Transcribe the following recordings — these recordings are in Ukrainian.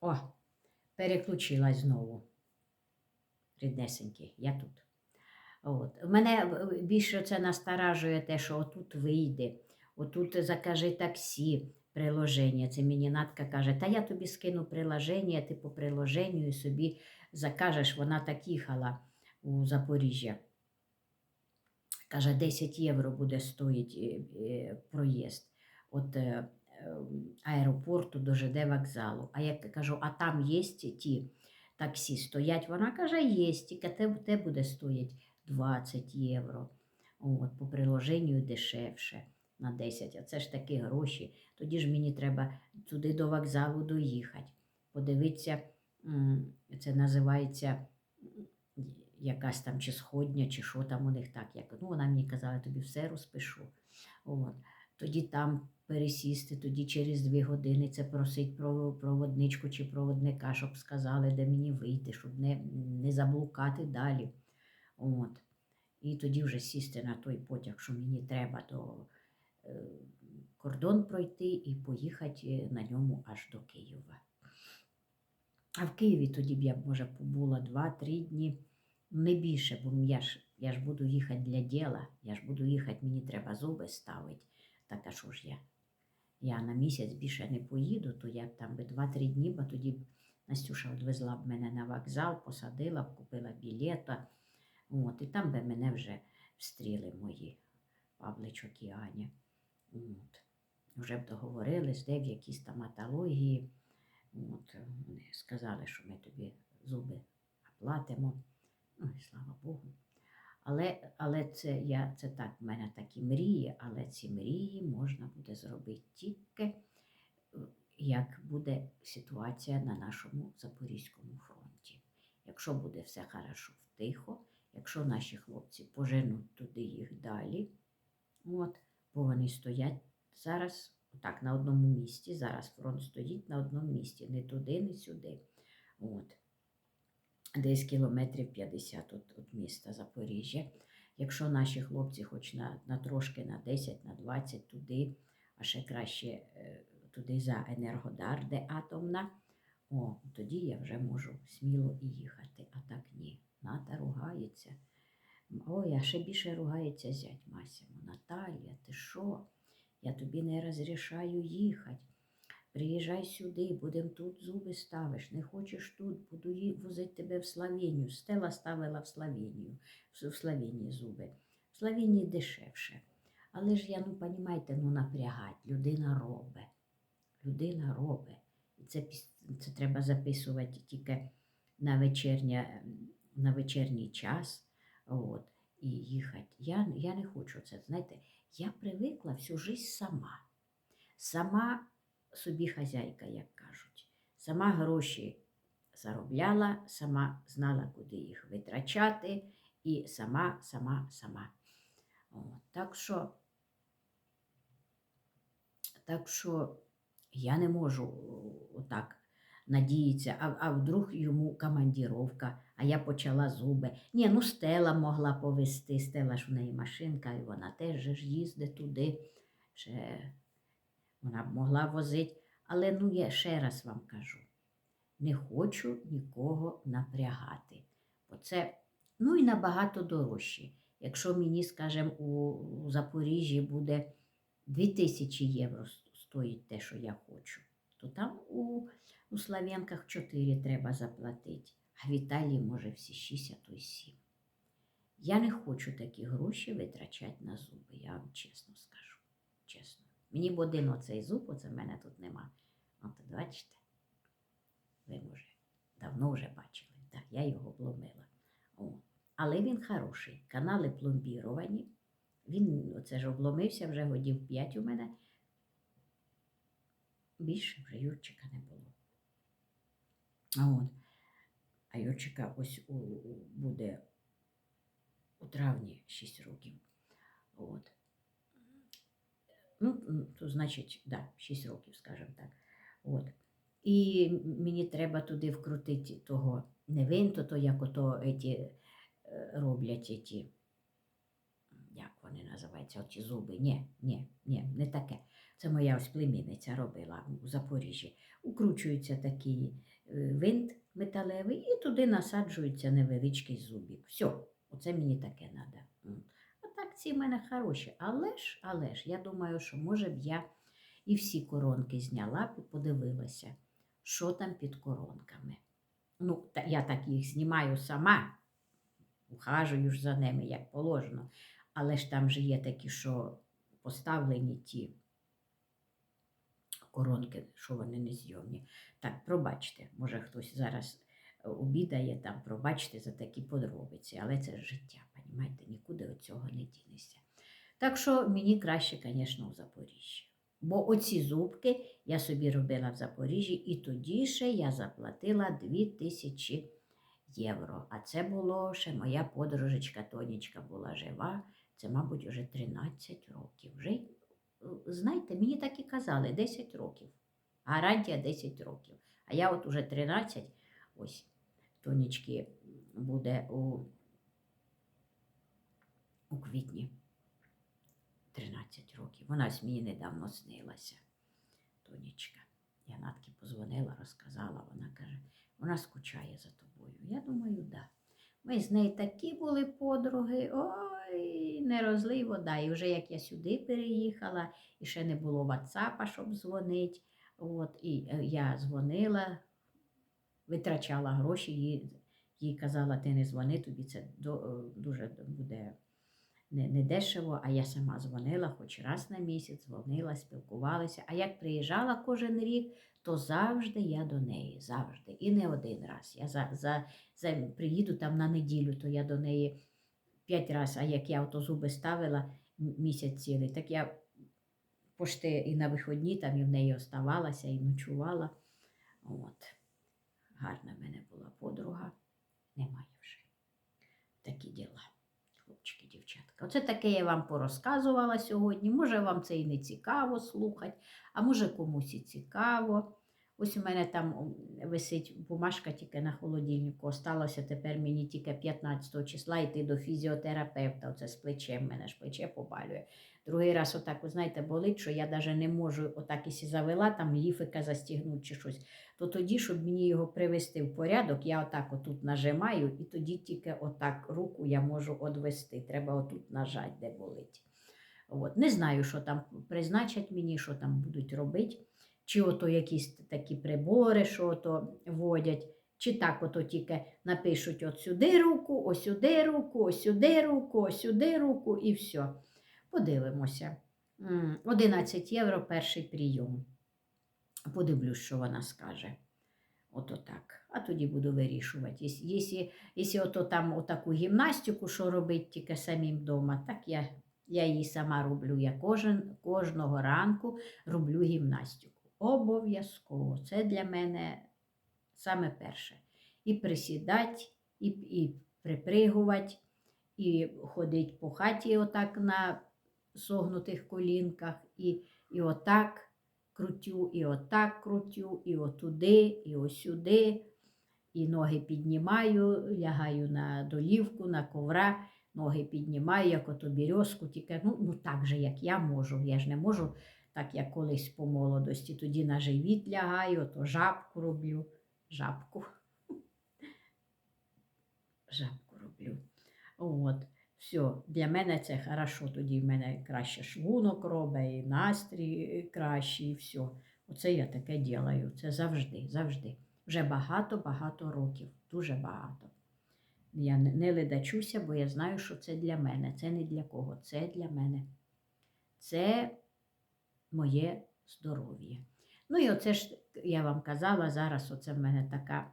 О, переключилась знову. Ріднесенький, я тут. От. Мене е, більше це насторажує те, що отут вийде, отут закажи таксі, приложення. Це мені Натка каже, та я тобі скину приложення, ти по приложенню і собі закажеш, вона так їхала у Запоріжжя. Каже, 10 євро буде стоїть проїзд від е, е, аеропорту до ЖД вокзалу. А я кажу, а там є ті таксі стоять? Вона каже, є, тільки те, буде стоїть 20 євро. От, по приложенню дешевше на 10. А це ж такі гроші. Тоді ж мені треба туди до вокзалу доїхати. Подивитися, це називається якась там чи сходня, чи що там у них так. Як, ну, вона мені казала, тобі все розпишу. От. Тоді там пересісти, тоді через дві години це просить про проводничку чи проводника, щоб сказали, де мені вийти, щоб не, не заблукати далі. От. І тоді вже сісти на той потяг, що мені треба до е, кордон пройти і поїхати на ньому аж до Києва. А в Києві тоді б я може, побула 2-3 дні, не більше, бо я ж, я ж буду їхати для діла, я ж буду їхати, мені треба зуби ставити. Так а що ж я? Я на місяць більше не поїду, то я б там би 2-3 дні, бо тоді б Настюша відвезла б мене на вокзал, посадила б, купила білета. От, і там би мене вже встріли мої Павличок і Аня. От. Вже б договорились, де в якій стоматології. От, вони сказали, що ми тобі зуби оплатимо. Ну, і слава Богу. Але, але це, я, це так, в мене такі мрії, але ці мрії можна буде зробити тільки, е, як буде ситуація на нашому Запорізькому фронті. Якщо буде все хорошо тихо, якщо наші хлопці поженуть туди їх далі, от, бо вони стоять зараз так, на одному місці. Зараз фронт стоїть на одному місці, не туди, не сюди. От. Десь кілометрів 50 від, від міста Запоріжжя. Якщо наші хлопці хоч на, на трошки на 10, на 20 туди, а ще краще е, туди за Енергодар, де атомна, о, тоді я вже можу сміло і їхати. А так ні. Ната ругається. Ой, а ще більше ругається зять Масімо. Наталія, ти що? Я тобі не розрішаю їхати. Приїжджай сюди, будем тут зуби ставиш. Не хочеш тут, буду возити тебе в Словенію. Стела ставила в Словенію, в в зуби. В Словенії дешевше. Але ж я, ну, понімаєте, ну напрягать. Людина робить. Людина робить. І це, це треба записувати тільки на, вечірня, на вечірній час. От, і їхати. Я, я не хочу це. Знаєте, я привикла всю життя сама. Сама собі хазяйка, як кажуть. Сама гроші заробляла, сама знала, куди їх витрачати, і сама, сама, сама. От, так що, так що я не можу отак надіятися, а, а вдруг йому командіровка, а я почала зуби. Ні, ну Стела могла повезти, Стела ж в неї машинка, і вона теж їздить туди. Ще вона б могла возити. Але ну я ще раз вам кажу: не хочу нікого напрягати. Бо це ну і набагато дорожче. Якщо мені, скажімо, у, Запоріжжі буде 2000 євро стоїть те, що я хочу, то там у, у Слав'янках 4 треба заплатити, а в Італії може всі 6, а то й 7. Я не хочу такі гроші витрачати на зуби, я вам чесно скажу. Чесно. Мені б один оцей зуб, оце в мене тут нема. От бачите, ви може давно вже бачили. Так, я його обломила. О. Але він хороший. Канали пломбіровані. Він оце ж обломився вже годів 5 у мене. Більше вже Юрчика не було. А, от. а Юрчика ось у, у- буде у травні 6 років. От. Ну, то значить, да, 6 років, скажімо так. От. І мені треба туди вкрутити того не винто, то як ото еті, е, роблять еті, як вони називаються, оті зуби. Ні, ні, ні, не таке. Це моя ось племінниця робила у Запоріжжі. Укручується такий е, винт металевий і туди насаджується невеличкий зубик. Все, оце мені таке треба. А в мене хороші. Але ж, але ж, я думаю, що може б я і всі коронки зняла б і подивилася, що там під коронками. Ну, я так їх знімаю сама, ухажую ж за ними, як положено. Але ж там же є такі, що поставлені ті коронки, що вони не зйомні. Так, пробачте, може хтось зараз обідає там, пробачте за такі подробиці, але це життя, понімаєте, нікуди від цього не дінешся. Так що мені краще, звісно, у Запоріжжі. Бо оці зубки я собі робила в Запоріжжі, і тоді ще я заплатила 2000 євро. А це було ще моя подружечка Тонічка була жива. Це, мабуть, вже 13 років. Вже, е, знаєте, мені так і казали 10 років. Гарантія 10 років. А я от уже 13, ось Тонічки буде у, у квітні. 13 років. Вона мені недавно снилася. Тонічка. Я Натки позвонила, розказала, вона каже, вона скучає за тобою. Я думаю, да. Ми з нею такі були подруги, ой, не розлий вода. І вже як я сюди переїхала, і ще не було ватсапа, щоб дзвонити. От, і е, я дзвонила, витрачала гроші, їй, їй казала, ти не дзвони, тобі це е, дуже буде не, не дешево, а я сама дзвонила хоч раз на місяць, дзвонила, спілкувалася. А як приїжджала кожен рік, то завжди я до неї, завжди. І не один раз. Я за, за, за, приїду там на неділю, то я до неї п'ять разів, а як я ото зуби ставила місяць цілий, так я пошти і на виходні там і в неї оставалася, і ночувала. От. Гарна в мене була подруга. Немає вже. Такі діла хлопчики, дівчатка. Оце таке я вам порозказувала сьогодні. Може, вам це і не цікаво слухати, а може комусь і цікаво. Ось у мене там висить бумажка тільки на холодильнику. Осталося тепер мені тільки 15 числа йти до фізіотерапевта. Оце з плечем, мене ж плече побалює. Другий раз, отак, знаєте, болить, що я навіть не можу, отак, якщо завела, там ліфика застігнути чи щось, то тоді, щоб мені його привести в порядок, я отак отут нажимаю, і тоді тільки отак руку я можу одвести. Треба отут нажати, де болить. От. Не знаю, що там призначать мені, що там будуть робити. Чи ото якісь такі прибори, що ото водять, чи так ото тільки напишуть от сюди руку, ось сюди руку, ось сюди руку, ось сюди руку і все. Подивимося. 11 євро перший прийом. Подивлюсь, що вона скаже. Ото так. А тоді буду вирішувати. Якщо ото там отаку гімнастику, що робить тільки самим вдома, так я, я її сама роблю. Я кожен, кожного ранку роблю гімнастику. Обов'язково. Це для мене саме перше. І присідати, і, і припригувати, і ходити по хаті отак на согнутих колінках, і, і отак крутю, і отак крутю, і отуди, і осюди. І ноги піднімаю, лягаю на долівку, на ковра, ноги піднімаю, як ото бірьозку, тільки ну, ну так же, як я можу. Я ж не можу, так як колись по молодості, тоді на живіт лягаю, то жабку роблю. Жабку. Жабку роблю. От. Все, для мене це хорошо. Тоді в мене краще шлунок робить, і настрій кращий, і все. Оце я таке ділаю. Це завжди, завжди. Вже багато-багато років. Дуже багато. Я не не ледачуся, бо я знаю, що це для мене. Це не для кого. Це для мене. Це моє здоров'я. Ну і оце ж я вам казала, зараз оце в мене така.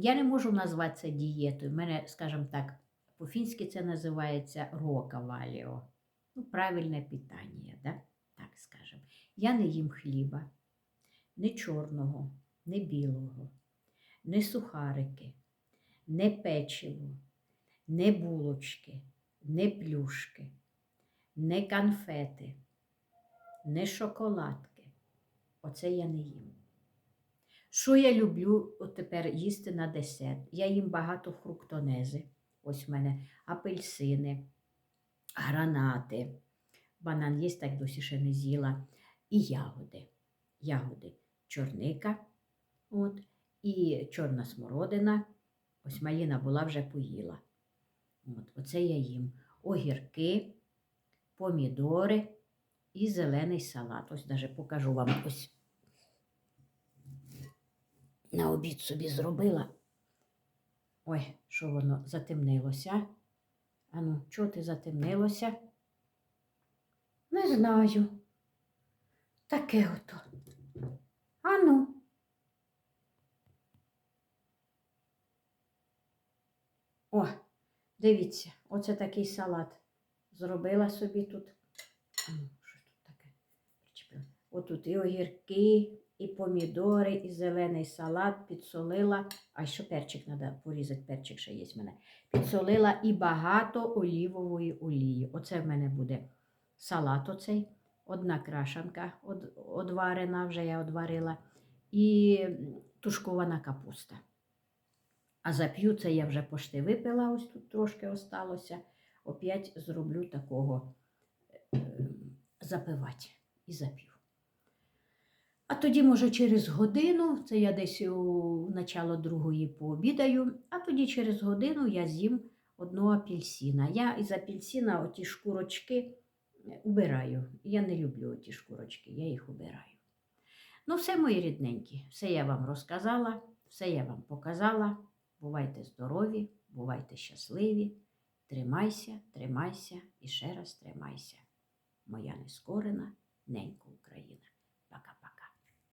Я не можу назвати це дієтою. У мене, скажімо так, по-фінськи це називається рокаваліо. Ну, правильне питання, да? так скажемо. Я не їм хліба, не чорного, не білого, не сухарики, не печиво, не булочки, не плюшки, не конфети, не шоколадки. Оце я не їм. Що я люблю тепер їсти на десерт? Я їм багато фруктонези. Ось в мене апельсини, гранати. Банан є, так досі ще не з'їла. і ягоди. Ягоди чорника, от, і чорна смородина. Ось Маліна була вже поїла. От, оце я їм. Огірки, помідори і зелений салат. Ось навіть покажу вам ось. На обід собі зробила. Ой, що воно затемнилося? Ану, чого ти затемнилося? Не знаю. Таке ото. Ану. О, дивіться, оце такий салат. Зробила собі тут. Отут і огірки, і помідори, і зелений салат підсолила. А що перчик треба порізати, перчик ще є в мене. Підсолила і багато олівової олії. Оце в мене буде салат оцей. Одна крашанка од, одварена, вже я одварила, і тушкована капуста. А зап'ю це я вже пошти випила, ось тут трошки осталося. Опять зроблю такого е, запивати і зап'ю. А тоді, може, через годину, це я десь у начало другої пообідаю, а тоді через годину я з'їм одного апельсина. Я із апельсина оті шкурочки е, убираю. Я не люблю ті шкурочки, я їх убираю. Ну, все, мої рідненькі, все я вам розказала, все я вам показала. Бувайте здорові, бувайте щасливі. Тримайся, тримайся і ще раз тримайся. Моя нескорена ненька Україна.